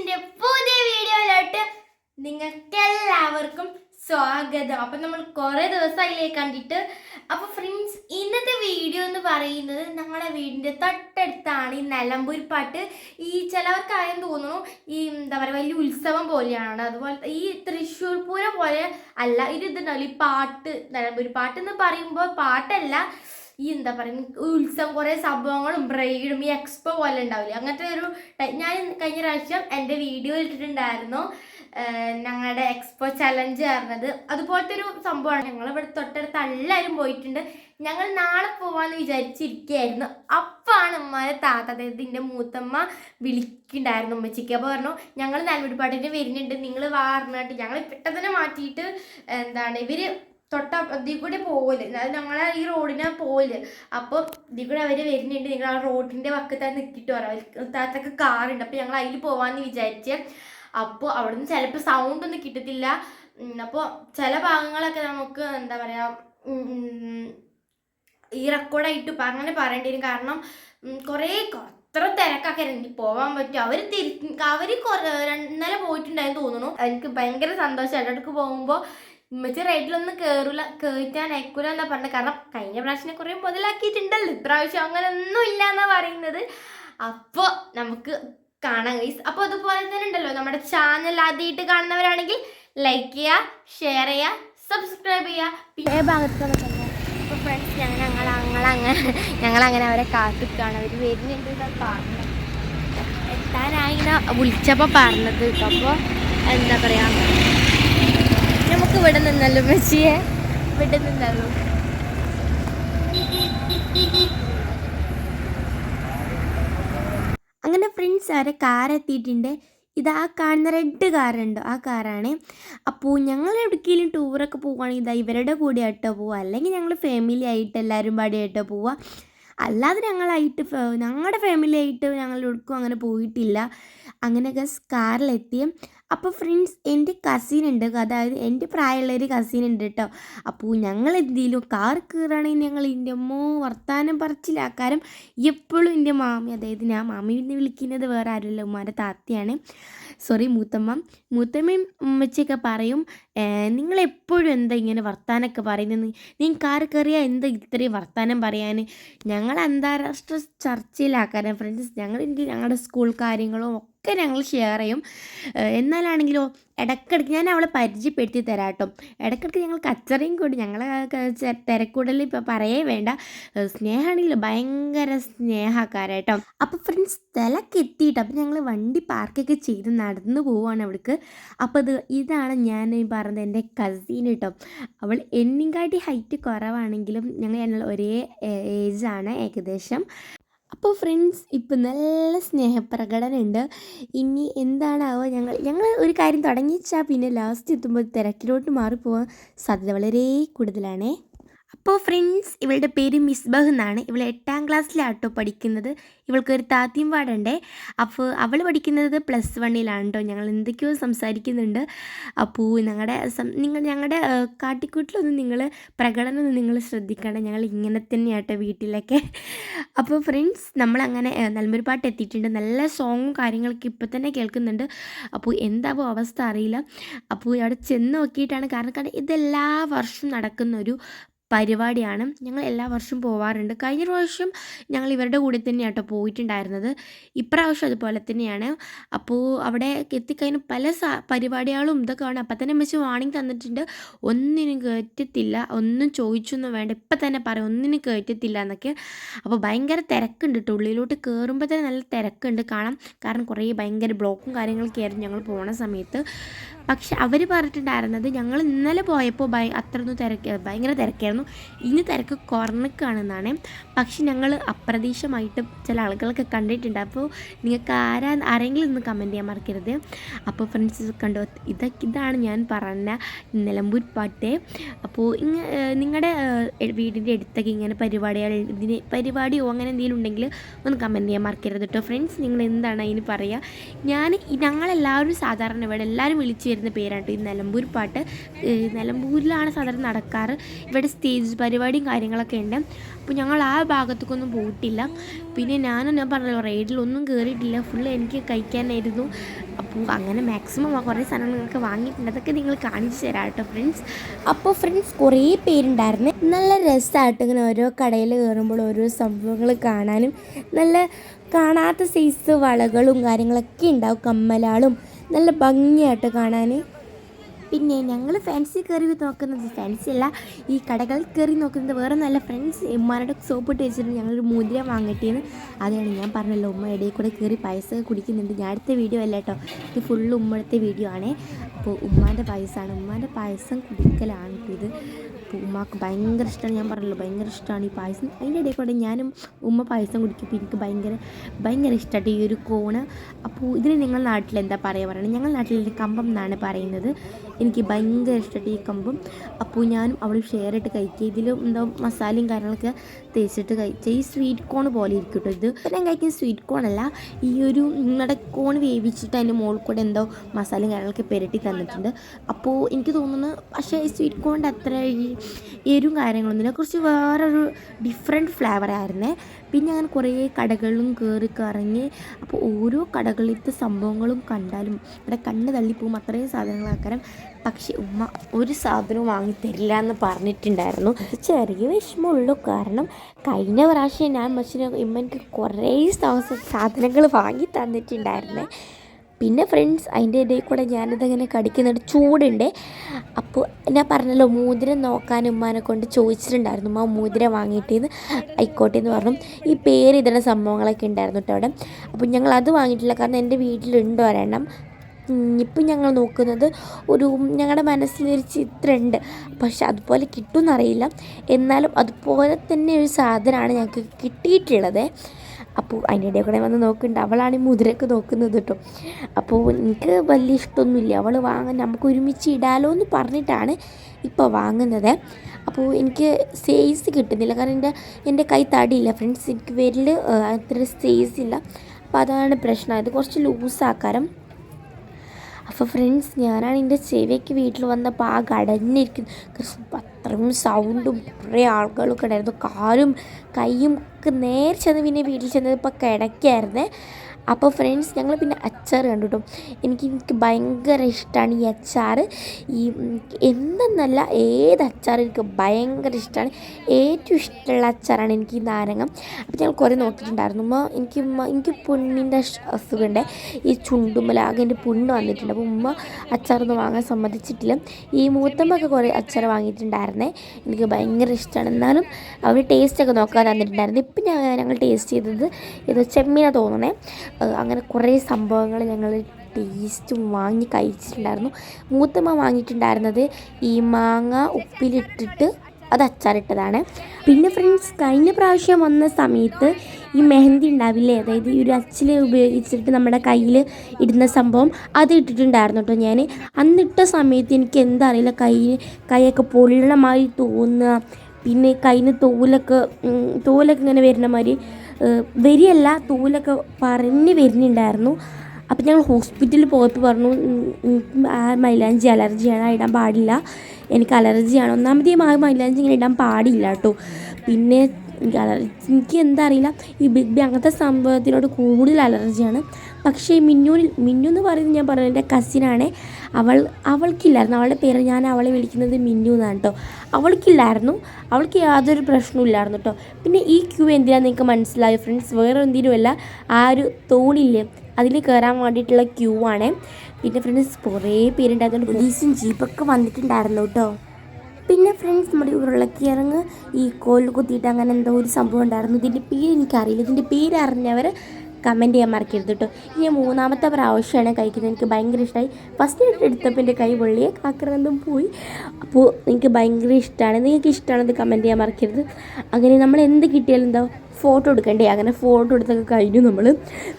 വ്ളോഗ്സിന്റെ പുതിയ വീഡിയോയിലോട്ട് നിങ്ങൾക്ക് എല്ലാവർക്കും സ്വാഗതം. അപ്പൊ നമ്മൾ കുറെ ദിവസമായില്ലേ കണ്ടിട്ട്. അപ്പൊ ഫ്രണ്ട്സ് ഇന്നത്തെ വീഡിയോ എന്ന് പറയുന്നത് ഞങ്ങളുടെ വീടിന്റെ തൊട്ടടുത്താണ് ഈ നിലമ്പൂർ പാട്ട്. ഈ ചിലവർക്കായെന്ന് തോന്നുന്നു ഈ എന്താ പറയുക വലിയ ഉത്സവം പോലെയാണ്. അതുപോലെ ഈ തൃശ്ശൂർ പൂരം പോലെ അല്ല ഇത് ഇതുണ്ടാവില്ല ഈ പാട്ട് നിലമ്പൂർ പാട്ട് എന്ന് പറയുമ്പോൾ പാട്ടല്ല. ഈ എന്താ പറയുക ഉത്സവം കുറേ സംഭവങ്ങളും ബ്രൈഡും ഈ എക്സ്പോ പോലെ ഉണ്ടാവില്ലേ? അങ്ങനത്തെ ഒരു ഞാൻ കഴിഞ്ഞ പ്രാവശ്യം എന്റെ വീഡിയോ ഇട്ടിട്ടുണ്ടായിരുന്നു ഞങ്ങളുടെ എക്സ്പോ ചലഞ്ച് പറഞ്ഞത്. അതുപോലത്തെ ഒരു സംഭവമാണ്. ഞങ്ങൾ ഇവിടെ തൊട്ടടുത്ത് എല്ലാവരും പോയിട്ടുണ്ട്. ഞങ്ങൾ നാളെ പോവാന്ന് വിചാരിച്ചിരിക്കുകയായിരുന്നു അപ്പാണ് ഉമ്മാരെ താത്ത അതായത് എന്റെ മൂത്തമ്മ വിളിക്കുന്നുണ്ടായിരുന്നു ഉമ്മച്ചിക്ക്. അപ്പോൾ പറഞ്ഞു ഞങ്ങൾ നാൽവടിപ്പാട്ടിന് വരുന്നുണ്ട്. നിങ്ങൾ വാർന്നിട്ട് ഞങ്ങൾ പെട്ടെന്ന് മാറ്റിയിട്ട് എന്താണ് ഇവർ തൊട്ട കൂടെ പോകൽ അത് ഞങ്ങളെ ഈ റോഡിനെ പോകില്ല അപ്പോൾ ഇതിൽ കൂടെ അവർ വരുന്നുണ്ട്. നിങ്ങൾ ആ റോഡിന്റെ വക്കത്ത് നിൽക്കിട്ട് പറയാം. താത്തൊക്കെ കാറുണ്ട്. അപ്പോൾ ഞങ്ങൾ അതിൽ പോവാന്ന് വിചാരിച്ച്. അപ്പോൾ അവിടുന്ന് ചിലപ്പോൾ സൗണ്ട് ഒന്നും കിട്ടത്തില്ല. അപ്പോൾ ചില ഭാഗങ്ങളൊക്കെ നമുക്ക് എന്താ പറയുക ഈ റെക്കോർഡായിട്ട് അങ്ങനെ പറയേണ്ടി വരും. കാരണം കുറേ അത്ര തിരക്കൊക്കെ എനിക്ക് പോകാൻ പറ്റും? അവർ തിരി അവർ ഇന്നലെ പോയിട്ടുണ്ടായെന്ന് തോന്നുന്നു. എനിക്ക് ഭയങ്കര സന്തോഷം അടുക്ക് പോകുമ്പോൾ ഉമ്മച്ചി റൈഡിലൊന്നും കയറില്ല കയറ്റാൻ അയക്കൂല എന്നാ പറഞ്ഞത്. കാരണം കഴിഞ്ഞ പ്രാവശ്യം കുറേ മുതലാക്കിയിട്ടുണ്ടല്ലോ. ഇപ്രാവശ്യം അങ്ങനെ ഒന്നും ഇല്ല എന്നാ പറയുന്നത്. അപ്പോൾ നമുക്ക് കാണാം ഗൈസ് അപ്പോൾ അതുപോലെ തന്നെ ഉണ്ടല്ലോ. നമ്മുടെ ചാനൽ ആദ്യമായിട്ട് കാണുന്നവരാണെങ്കിൽ ലൈക്ക് ചെയ്യുക ഷെയർ ചെയ്യുക സബ്സ്ക്രൈബ് ചെയ്യുക. പിന്നെ ഞങ്ങൾ ഞങ്ങൾ ഞങ്ങളങ്ങനെ അവരെ കാത്തിക്കാണ്. അവർ വരുന്നുണ്ട് പറഞ്ഞത് എത്താനായി വിളിച്ചപ്പോൾ പറഞ്ഞത് അപ്പോൾ എന്താ പറയുക നമുക്ക് ഇവിടെ നിന്നല്ലോ മെച്ചിയെ ഇവിടെ നിന്നല്ലോ. അങ്ങനെ ഫ്രണ്ട്സ് വരെ കാർ എത്തിയിട്ടുണ്ട്. ഇത് ആ കാണുന്ന റെഡ് കാറുണ്ട് ആ കാറാണ് അപ്പോൾ ഞങ്ങൾ എവിടേക്കെങ്കിലും ടൂറൊക്കെ പോവുകയാണെങ്കിൽ ഇതാ ഇവരുടെ കൂടെ ആയിട്ടോ പോവുക. അല്ലെങ്കിൽ ഞങ്ങൾ ഫാമിലി ആയിട്ട് എല്ലാവരും പാടി ആയിട്ടോ പോവുക. അല്ലാതെ ഞങ്ങളായിട്ട് ഞങ്ങളുടെ ഫാമിലി ആയിട്ട് ഞങ്ങൾ എവിടേക്കും അങ്ങനെ പോയിട്ടില്ല. അങ്ങനെയൊക്കെ കാറിലെത്തി. അപ്പോൾ ഫ്രണ്ട്സ് എന്റെ കസിൻ ഉണ്ട്. അതായത് എന്റെ പ്രായമുള്ള ഒരു കസിൻ ഉണ്ട് കേട്ടോ. അപ്പോൾ ഞങ്ങൾ എന്തെങ്കിലും കാർ കയറുകയാണെങ്കിൽ ഞങ്ങൾ. എന്റെ അമ്മോ വർത്താനം പറച്ചിലാക്കാരം എപ്പോഴും എന്റെ മാമി അതായത് ഞാൻ മാമി വിളിക്കുന്നത് വേറെ ആരുമല്ല ഉമ്മാന്റെ താത്തയാണ്. സോറി മൂത്തമ്മ. മൂത്തമ്മയും ഉമ്മച്ചയൊക്കെ പറയും നിങ്ങൾ എപ്പോഴും എന്താ ഇങ്ങനെ വർത്താനമൊക്കെ പറയുന്നത് നീ ആർക്കറിയാം എന്താ ഇത്രയും വർത്താനം പറയാൻ ഞങ്ങൾ അന്താരാഷ്ട്ര ചർച്ചയിലാക്കാൻ ഫ്രണ്ട്സ് ഞങ്ങൾ ഞങ്ങളുടെ സ്കൂൾ കാര്യങ്ങളും ഒക്കെ ഞങ്ങൾ ഷെയർ ചെയ്യും. എന്നാലാണെങ്കിലോ ഇടയ്ക്കിടയ്ക്ക് ഞാൻ അവളെ പരിചയപ്പെടുത്തി തരാം കേട്ടോ ഇടയ്ക്കിടയ്ക്ക് ഞങ്ങൾ കച്ചറയും കൂടി ഞങ്ങൾ തിരക്കൂടലിൽ ഇപ്പോൾ പറയേ വേണ്ട. സ്നേഹമാണെങ്കിലും ഭയങ്കര സ്നേഹക്കാരാട്ടോ. അപ്പോൾ ഫ്രണ്ട്സ് സ്ഥലമൊക്കെ എത്തിയിട്ട് അപ്പോൾ ഞങ്ങൾ വണ്ടി പാർക്കൊക്കെ ചെയ്ത് നടന്നു പോവുകയാണ് അവിടേക്ക്. അപ്പോൾ ഇത് ഇതാണ് ഞാൻ പറഞ്ഞത് എന്റെ കസിൻ കേട്ടോ അവൾ എന്നിങ്കാട്ടി ഹൈറ്റ് കുറവാണെങ്കിലും ഞങ്ങൾ ഞങ്ങൾ ഒരേ ഏജാണ് ഏകദേശം. അപ്പോൾ ഫ്രണ്ട്സ് ഇപ്പം നല്ല സ്നേഹപ്രകടനമുണ്ട്. ഇനി എന്താണാവോ ഞങ്ങൾ ഞങ്ങൾ ഒരു കാര്യം തുടങ്ങിച്ചാൽ പിന്നെ ലാസ്റ്റ് എത്തുമ്പോൾ തിരക്കിലോട്ട് മാറിപ്പോവാൻ സാധ്യത വളരെ കൂടുതലാണേ. അപ്പോൾ ഫ്രണ്ട്സ് ഇവളുടെ പേര് മിസ്ബഹ് എന്നാണ്. ഇവൾ എട്ടാം ക്ലാസ്സിലാട്ടോ പഠിക്കുന്നത്. ഇവൾക്കൊരു താത്തിയും പാടണ്ടേ. അപ്പോൾ അവൾ പഠിക്കുന്നത് പ്ലസ് വണ്ണിലാണ് കേട്ടോ ഞങ്ങൾ എന്തൊക്കെയോ സംസാരിക്കുന്നുണ്ട്. അപ്പോൾ ഞങ്ങളുടെ നിങ്ങൾ ഞങ്ങളുടെ കാട്ടിക്കൂട്ടിലൊന്നും നിങ്ങൾ പ്രകടനമൊന്നും നിങ്ങൾ ശ്രദ്ധിക്കണം ഞങ്ങൾ ഇങ്ങനെ തന്നെയാട്ടോ വീട്ടിലൊക്കെ. അപ്പോൾ ഫ്രണ്ട്സ് നമ്മളങ്ങനെ നല്ലൊരു പാട്ട് എത്തിയിട്ടുണ്ട്. നല്ല സോങ്ങും കാര്യങ്ങളൊക്കെ ഇപ്പോൾ തന്നെ കേൾക്കുന്നുണ്ട്. അപ്പോൾ എന്താവോ അവസ്ഥ അറിയില്ല. അപ്പോൾ അവിടെ ചെന്ന് നോക്കിയിട്ടാണ് കാരണം കാരണം ഇതെല്ലാ വർഷവും നടക്കുന്ന ഒരു പരിപാടിയാണ്. ഞങ്ങൾ എല്ലാ വർഷവും പോവാറുണ്ട്. കഴിഞ്ഞ പ്രാവശ്യം ഞങ്ങൾ ഇവരുടെ കൂടെ തന്നെയാണ് കേട്ടോ പോയിട്ടുണ്ടായിരുന്നത്. ഇപ്രാവശ്യം അതുപോലെ തന്നെയാണ്. അപ്പോൾ അവിടെ എത്തിക്കഴിഞ്ഞ പല സ പരിപാടികളും ഇതൊക്കെ ആണ് അപ്പം തന്നെ വെച്ച് വാണിംഗ് തന്നിട്ടുണ്ട്. ഒന്നിനും കയറ്റത്തില്ല ഒന്നും ചോദിച്ചൊന്നും വേണ്ട. ഇപ്പം തന്നെ പറയും ഒന്നിനും കയറ്റത്തില്ല എന്നൊക്കെ. അപ്പോൾ ഭയങ്കര തിരക്കുണ്ട് കേട്ടോ. ഉള്ളിലോട്ട് കയറുമ്പോൾ തന്നെ നല്ല തിരക്കുണ്ട് കാണാം കാരണം കുറേ ഭയങ്കര ബ്ലോക്കും കാര്യങ്ങളൊക്കെ ആയിരുന്നു ഞങ്ങൾ പോണ സമയത്ത്. പക്ഷെ അവർ പറഞ്ഞിട്ടുണ്ടായിരുന്നത് ഞങ്ങൾ ഇന്നലെ പോയപ്പോൾ ഭയ അത്രയൊന്നും തിരക്ക് ഭയങ്കര തിരക്കായിരുന്നു. ഇനി തിരക്ക് കുറഞ്ഞിക്കാണെന്നാണ് പക്ഷെ ഞങ്ങൾ അപ്രതീക്ഷമായിട്ട് ചില ആളുകളൊക്കെ കണ്ടിട്ടുണ്ട്. അപ്പോൾ നിങ്ങൾക്ക് ആരാ ആരെങ്കിലും ഒന്ന് കമന്റ് ചെയ്യാൻ മറക്കരുത്. അപ്പോൾ ഫ്രണ്ട്സ് കണ്ടോ ഇതൊക്കെ ഇതാണ് ഞാൻ പറഞ്ഞ നിലമ്പൂർ പാട്ട്. അപ്പോൾ ഇങ്ങ നിങ്ങളുടെ വീടിന്റെ അടുത്തൊക്കെ ഇങ്ങനെ പരിപാടികൾ ഇതിന് പരിപാടിയോ അങ്ങനെ എന്തെങ്കിലും ഉണ്ടെങ്കിൽ ഒന്ന് കമന്റ് ചെയ്യാൻ മറക്കരുത് കേട്ടോ. ഫ്രണ്ട്സ് നിങ്ങൾ എന്താണ് അതിന് പറയുക ഞാൻ ഞങ്ങളെല്ലാവരും സാധാരണ ഇവിടെ എല്ലാവരും വിളിച്ചു വരുന്ന പേരാണ് ഈ നിലമ്പൂർ പാട്ട്. നിലമ്പൂരിലാണ് സാധാരണ നടക്കാറ്. ഇവിടെ സ്റ്റേജ് പരിപാടിയും കാര്യങ്ങളൊക്കെ ഉണ്ട്. അപ്പോൾ ഞങ്ങൾ ആ ഭാഗത്തേക്കൊന്നും പോയിട്ടില്ല. പിന്നെ ഞാനും ഞാൻ പറഞ്ഞല്ലോ റൈഡിലൊന്നും കയറിയിട്ടില്ല ഫുള്ള് എനിക്ക് കഴിക്കാനായിരുന്നു. അപ്പോൾ അങ്ങനെ മാക്സിമം കുറേ സാധനങ്ങൾ നിങ്ങൾക്ക് വാങ്ങിയിട്ടുണ്ട്. അതൊക്കെ നിങ്ങൾ കാണിച്ചു തരാം കേട്ടോ ഫ്രണ്ട്സ് അപ്പോൾ ഫ്രണ്ട്സ് കുറേ പേരുണ്ടായിരുന്നു. നല്ല രസമായിട്ട് ഇങ്ങനെ ഓരോ കടയിൽ കയറുമ്പോൾ ഓരോ സംഭവങ്ങൾ കാണാനും നല്ല കാണാത്ത സൈസ് വളകളും കാര്യങ്ങളൊക്കെ ഉണ്ടാവും. കമ്മലാളും നല്ല ഭംഗിയായിട്ട് കാണാൻ. പിന്നെ ഞങ്ങൾ ഫാൻസി കയറി നോക്കുന്നത് ഫാൻസി അല്ല. ഈ കടകൾ കയറി നോക്കുന്നത് വേറെ നല്ല ഫ്രണ്ട്സ് ഉമ്മാരുടെ സോപ്പ് ഇട്ട് വെച്ചിട്ട് ഞങ്ങളൊരു മോതിരം വാങ്ങട്ടിയെന്ന് അതാണ് ഞാൻ പറഞ്ഞല്ലോ. ഉമ്മ ഇടയിൽ കൂടെ കയറി പൈസ കുടിക്കുന്നുണ്ട്. ഞാൻ അടുത്ത വീഡിയോ അല്ല കേട്ടോ ഇത് ഫുള്ള് ഉമ്മടുത്ത വീഡിയോ ആണേ. അപ്പോൾ ഉമ്മാന്റെ പായസമാണ് ഉമ്മാന്റെ പായസം കുടിക്കലാണ് ഇത് ഉമ്മാക്ക് ഭയങ്കര ഇഷ്ടമാണ് ഞാൻ പറഞ്ഞല്ലോ ഭയങ്കര ഇഷ്ടമാണ് ഈ പായസം. അതിന്റെ ഇടയിൽ കൂടെ ഞാനും ഉമ്മ പായസം കുടിക്കുമ്പോൾ എനിക്ക് ഭയങ്കര ഭയങ്കര ഇഷ്ടമായിട്ട് ഈ ഒരു കോണ്. അപ്പോൾ ഇതിന് നിങ്ങൾ നാട്ടിൽ എന്താ പറയുക പറയുന്നത് ഞങ്ങളുടെ നാട്ടിൽ കമ്പം എന്നാണ് പറയുന്നത്. എനിക്ക് ഭയങ്കര ഇഷ്ടമായിട്ട് ഈ കമ്പം. അപ്പോൾ ഞാനും അവളും ഷെയർ ആയിട്ട് കഴിക്കുക ഇതിലും എന്തോ മസാലയും കാര്യങ്ങളൊക്കെ തേച്ചിട്ട് കഴിച്ച ഈ സ്വീറ്റ് കോൺ പോലെ ഇരിക്കും കേട്ടോ ഇത്. ഞാൻ കഴിക്കുന്ന സ്വീറ്റ് കോൺ അല്ല ഈ ഒരു നിങ്ങളുടെ കോൺ വേവിച്ചിട്ട് അതിന്റെ മുകളിൽ കൂടെ എന്തോ മസാലയും കാര്യങ്ങളൊക്കെ പുരട്ടി തന്നിട്ടുണ്ട്. അപ്പോൾ എനിക്ക് തോന്നുന്നു പക്ഷേ ഈ സ്വീറ്റ് കോണിന്റെ അത്ര ഈ എരും കാര്യങ്ങളൊന്നുമില്ല കുറച്ച് വേറൊരു ഡിഫറെന്റ് ഫ്ലേവർ ആയിരുന്നേ. പിന്നെ അങ്ങനെ കുറേ കടകളിലും കയറി കറങ്ങി അപ്പോൾ ഓരോ കടകളിലത്തെ സംഭവങ്ങളും കണ്ടാലും ഇവിടെ കണ്ണ് തള്ളിപ്പോകും അത്രയും സാധനങ്ങളാക്കാരം പക്ഷേ ഉമ്മ ഒരു സാധനവും വാങ്ങി തരില്ല എന്ന് പറഞ്ഞിട്ടുണ്ടായിരുന്നു. ചെറിയ വിഷമമുള്ളൂ കാരണം കഴിഞ്ഞ പ്രാവശ്യം ഞാൻ മച്ചിന് ഉമ്മ എനിക്ക് കുറേ സാധനങ്ങൾ വാങ്ങി തന്നിട്ടുണ്ടായിരുന്നേ. പിന്നെ ഫ്രണ്ട്സ് അതിന്റെ ഇടയിൽ കൂടെ ഞാനിതങ്ങനെ കടിക്കുന്നുണ്ട് ചൂടുണ്ട്. അപ്പോൾ ഞാൻ പറഞ്ഞല്ലോ മോതിരം നോക്കാൻ ഉമ്മാനെ കൊണ്ട് ചോദിച്ചിട്ടുണ്ടായിരുന്നു. ഉമ്മ മോതിരം വാങ്ങിയിട്ടേന്ന് ആയിക്കോട്ടെ എന്ന് പറഞ്ഞു. ഈ പേര് ഇതിന്റെ സംഭവങ്ങളൊക്കെ ഉണ്ടായിരുന്നു കേട്ടോ അവിടെ. അപ്പോൾ ഞങ്ങൾ അത് വാങ്ങിയിട്ടില്ല. കാരണം എന്റെ വീട്ടിലുണ്ട് ഒരെണ്ണം. ഇപ്പം ഞങ്ങൾ നോക്കുന്നത് ഒരു ഞങ്ങളുടെ മനസ്സിലൊരു ചിത്രമുണ്ട് പക്ഷെ അതുപോലെ കിട്ടുമെന്നറിയില്ല എന്നാലും അതുപോലെ തന്നെ ഒരു സാധനമാണ് ഞങ്ങൾക്ക് കിട്ടിയിട്ടുള്ളത്. അപ്പോൾ അതിന്റെ ഇടയിൽ കൂടെ വന്ന് നോക്കുന്നുണ്ട്. അവളാണ് ഈ മുതിരക്ക് നോക്കുന്നത് കേട്ടോ. അപ്പോൾ എനിക്ക് വലിയ ഇഷ്ടമൊന്നുമില്ല. അവൾ വാങ്ങാൻ നമുക്ക് ഒരുമിച്ച് ഇടാലോ എന്ന് പറഞ്ഞിട്ടാണ് ഇപ്പോൾ വാങ്ങുന്നത്. അപ്പോൾ എനിക്ക് സൈസ് കിട്ടുന്നില്ല. കാരണം എന്റെ എന്റെ കൈ തടിയില്ല ഫ്രണ്ട്സ് എനിക്ക് വിരൽ അത്ര സൈസ് ഇല്ല. അപ്പോൾ അതാണ് പ്രശ്നം. ഇത് കുറച്ച് ലൂസാക്കാരം അപ്പോൾ ഫ്രണ്ട്സ് ഞാനാണ് എന്റെ ചെവിയൊക്കെ വീട്ടിൽ വന്നപ്പോൾ ആ കടഞ്ഞിരിക്കുന്നു അത്രയും സൗണ്ടും കുറേ ആളുകളൊക്കെ ഉണ്ടായിരുന്നു. കാലും കൈയും ഒക്കെ നേരെ ചെന്ന് പിന്നെ വീട്ടിൽ ചെന്നത് ഇപ്പോൾ കിടക്കായിരുന്നേ. അപ്പോൾ ഫ്രണ്ട്സ് ഞങ്ങൾ പിന്നെ അച്ചാർ കണ്ടു എനിക്ക് എനിക്ക് ഭയങ്കര ഇഷ്ടമാണ് ഈ അച്ചാർ. ഈ എന്തെന്നല്ല ഏത് അച്ചാർ എനിക്ക് ഭയങ്കര ഇഷ്ടമാണ് ഏറ്റവും ഇഷ്ടമുള്ള അച്ചാറാണ് എനിക്ക് ഈ നാരങ്ങ. അപ്പോൾ ഞങ്ങൾ കുറേ നോക്കിയിട്ടുണ്ടായിരുന്നു. ഉമ്മ എനിക്ക് ഉമ്മ എനിക്ക് പുണ്ണിന്റെ അസുഖമുണ്ട്. ഈ ചുണ്ടുമലാകെ എന്റെ പുണ്ണ് വന്നിട്ടുണ്ട്. അപ്പോൾ ഉമ്മ അച്ചാറൊന്നും വാങ്ങാൻ സമ്മതിച്ചിട്ടില്ല. ഈ മൂത്തമ്മൊക്കെ കുറേ അച്ചാർ വാങ്ങിയിട്ടുണ്ടായിരുന്നേ. എനിക്ക് ഭയങ്കര ഇഷ്ടമാണ് എന്നാലും അവർ ടേസ്റ്റൊക്കെ നോക്കാൻ തന്നിട്ടുണ്ടായിരുന്നു. ഇപ്പം ഞാൻ ഞങ്ങൾ ടേസ്റ്റ് ചെയ്തത് ഇത് ചെമ്മീനാണ് തോന്നണേ അങ്ങനെ കുറേ സംഭവങ്ങൾ ഞങ്ങൾ ടേസ്റ്റ് വാങ്ങി കഴിച്ചിട്ടുണ്ടായിരുന്നു. മൂത്തമ്മ വാങ്ങിയിട്ടുണ്ടായിരുന്നത് ഈ മാങ്ങ ഉപ്പിലിട്ടിട്ട് അത് അച്ചാറിട്ടതാണ്. പിന്നെ ഫ്രണ്ട്സ് കഴിഞ്ഞ പ്രാവശ്യം വന്ന സമയത്ത് ഈ മെഹന്തി ഉണ്ടാവില്ലേ? അതായത് ഈ ഒരു അച്ചിൽ ഉപയോഗിച്ചിട്ട് നമ്മുടെ കയ്യിൽ ഇടുന്ന സംഭവം അത് ഇട്ടിട്ടുണ്ടായിരുന്നു കേട്ടോ ഞാൻ. അന്നിട്ട സമയത്ത് എനിക്ക് എന്താ അറിയില്ല കൈ കൈയൊക്കെ പൊള്ളണമായി തോന്നുക. പിന്നെ കയ്യിൽ നിന്ന് തോലൊക്കെ തോലൊക്കെ ഇങ്ങനെ വരുന്ന മാതിരി വരിയല്ല തോലൊക്കെ പറഞ്ഞ് വരുന്നുണ്ടായിരുന്നു. അപ്പം ഞങ്ങൾ ഹോസ്പിറ്റലിൽ പോയപ്പോൾ പറഞ്ഞു ആ മൈലാഞ്ചി അലർജിയാണ് ഇടാൻ പാടില്ല. എനിക്ക് അലർജിയാണ് ഒന്നാമതേ മൈലാഞ്ചി ഇങ്ങനെ ഇടാൻ പാടില്ല കേട്ടോ. പിന്നെ എനിക്ക് അലർജി എനിക്ക് എന്താ അറിയില്ല. ഈ ബിഗ് ബി അങ്ങനത്തെ സംഭവത്തിനോട് കൂടുതൽ അലർജിയാണ്. പക്ഷേ മിന്നുവിൽ മിന്നു എന്ന് പറയുന്നത് ഞാൻ പറഞ്ഞു എന്റെ കസിനാണ് അവൾ അവൾക്കില്ലായിരുന്നു. അവളുടെ പേര് ഞാൻ അവളെ വിളിക്കുന്നത് മിന്നു എന്നാണ് കേട്ടോ അവൾക്കില്ലായിരുന്നു. അവൾക്ക് യാതൊരു പ്രശ്നവും ഇല്ലായിരുന്നു കേട്ടോ പിന്നെ ഈ ക്യൂ എന്തിനാണെന്ന് നിങ്ങൾക്ക് മനസ്സിലായോ ഫ്രണ്ട്സ് വേറെ എന്തിനുമല്ല ആ ഒരു തോണില്ലേ അതിൽ കയറാൻ വേണ്ടിയിട്ടുള്ള ക്യൂ ആണ്. പിന്നെ ഫ്രണ്ട്സ് കുറേ പേരുണ്ടായിരുന്നു പോലീസും ജീപ്പൊക്കെ വന്നിട്ടുണ്ടായിരുന്നു കേട്ടോ പിന്നെ ഫ്രണ്ട്സ് നമ്മുടെ ഉരുളക്കിഴങ്ങ് ഈ കോൽ കുത്തിയിട്ട് അങ്ങനെ എന്തോ ഒരു സംഭവം ഉണ്ടായിരുന്നു. ഇതിന്റെ പേര് എനിക്കറിയില്ല. ഇതിന്റെ പേര് അറിഞ്ഞവർ കമന്റ് ചെയ്യാൻ മറക്കരുത് കേട്ടോ ഇനി മൂന്നാമത്തെ പ്രാവശ്യമാണ് കഴിക്കുന്നത്. എനിക്ക് ഭയങ്കര ഇഷ്ടമായി ഫസ്റ്റ് എടുത്തപ്പോൾ എന്റെ കൈ പൊള്ളിയെ കാക്കറന്തും പോയി. അപ്പോൾ എനിക്ക് ഭയങ്കര ഇഷ്ടമാണ് നിങ്ങൾക്ക് ഇഷ്ടമാണെന്ന് കമന്റ് ചെയ്യാൻ മറക്കരുത്? അങ്ങനെ നമ്മൾ എന്ത് കിട്ടിയാലും എന്താ ഫോട്ടോ എടുക്കണ്ടേ? അങ്ങനെ ഫോട്ടോ എടുത്തൊക്കെ കഴിഞ്ഞു നമ്മൾ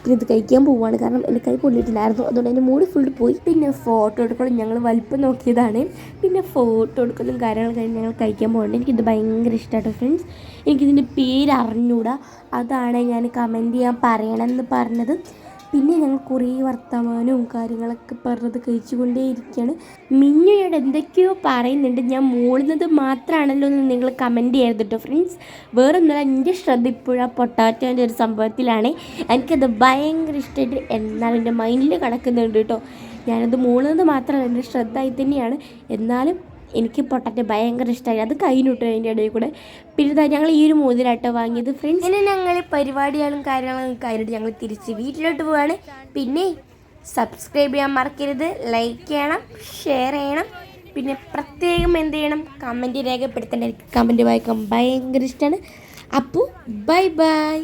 പിന്നെ ഇത് കഴിക്കാൻ പോവുകയാണ് കാരണം എന്റെ കൈ പൊള്ളിയിട്ടില്ലായിരുന്നു. അതുകൊണ്ട് എന്റെ മൂടി ഫുൾ പോയി. പിന്നെ ഫോട്ടോ എടുക്കണം. ഞങ്ങൾ വലിപ്പം നോക്കിയതാണ്. പിന്നെ ഫോട്ടോ എടുക്കലും കാര്യങ്ങളും കഴിഞ്ഞ് ഞങ്ങൾ കഴിക്കാൻ പോകുന്നുണ്ട് എനിക്കിത് ഭയങ്കര ഇഷ്ടമാട്ടോ ഫ്രണ്ട്സ് എനിക്കിതിന്റെ പേര് അറിഞ്ഞൂടാ അതാണ് ഞാൻ കമന്റ് ചെയ്യാൻ പറയണമെന്ന് പറഞ്ഞത്. പിന്നെ ഞങ്ങൾ കുറേ വർത്തമാനവും കാര്യങ്ങളൊക്കെ പറഞ്ഞത് കഴിച്ചുകൊണ്ടേയിരിക്കുകയാണ്. മിന്നുയോട് എന്തൊക്കെയോ പറയുന്നുണ്ട്. ഞാൻ മൂളുന്നത് മാത്രമാണല്ലോ എന്ന് നിങ്ങൾ കമന്റ് ചെയ്യരുത് കേട്ടോ ഫ്രണ്ട്സ് വേറെ ഒന്നുമില്ല എന്റെ ശ്രദ്ധ ഇപ്പോഴും പൊട്ടാറ്റോന്റെ ഒരു സംഭവത്തിലാണ്. എനിക്കത് ഭയങ്കര ഇഷ്ടമായിട്ട് എന്നാലും എന്റെ മൈൻഡിൽ കിടക്കുന്നുണ്ട് കേട്ടോ ഞാനത് മൂളുന്നത് മാത്രമല്ല എന്റെ ശ്രദ്ധ ആയി തന്നെയാണ് എന്നാലും എനിക്ക് പൊട്ടറ്റ ഭയങ്കര ഇഷ്ടമായി അത് കഴിഞ്ഞു കിട്ടും അതിന്റെ ഇടയിൽ കൂടെ. പിന്നെ ഞങ്ങൾ ഈ ഒരു മോതിരാട്ടോ വാങ്ങിയത്. ഫ്രണ്ട്സ് ഇനി ഞങ്ങൾ പരിപാടികളും കാര്യങ്ങളും കാര്യമായിട്ട് ഞങ്ങൾ തിരിച്ച് വീട്ടിലോട്ട് പോവാണ്. പിന്നെ സബ്സ്ക്രൈബ് ചെയ്യാൻ മറക്കരുത് ലൈക്ക് ചെയ്യണം ഷെയർ ചെയ്യണം. പിന്നെ പ്രത്യേകം എന്ത് ചെയ്യണം? കമന്റ് രേഖപ്പെടുത്തേണ്ട എനിക്ക് കമന്റ് വായിക്കാൻ ഭയങ്കര ഇഷ്ടമാണ് അപ്പോൾ ബൈ ബൈ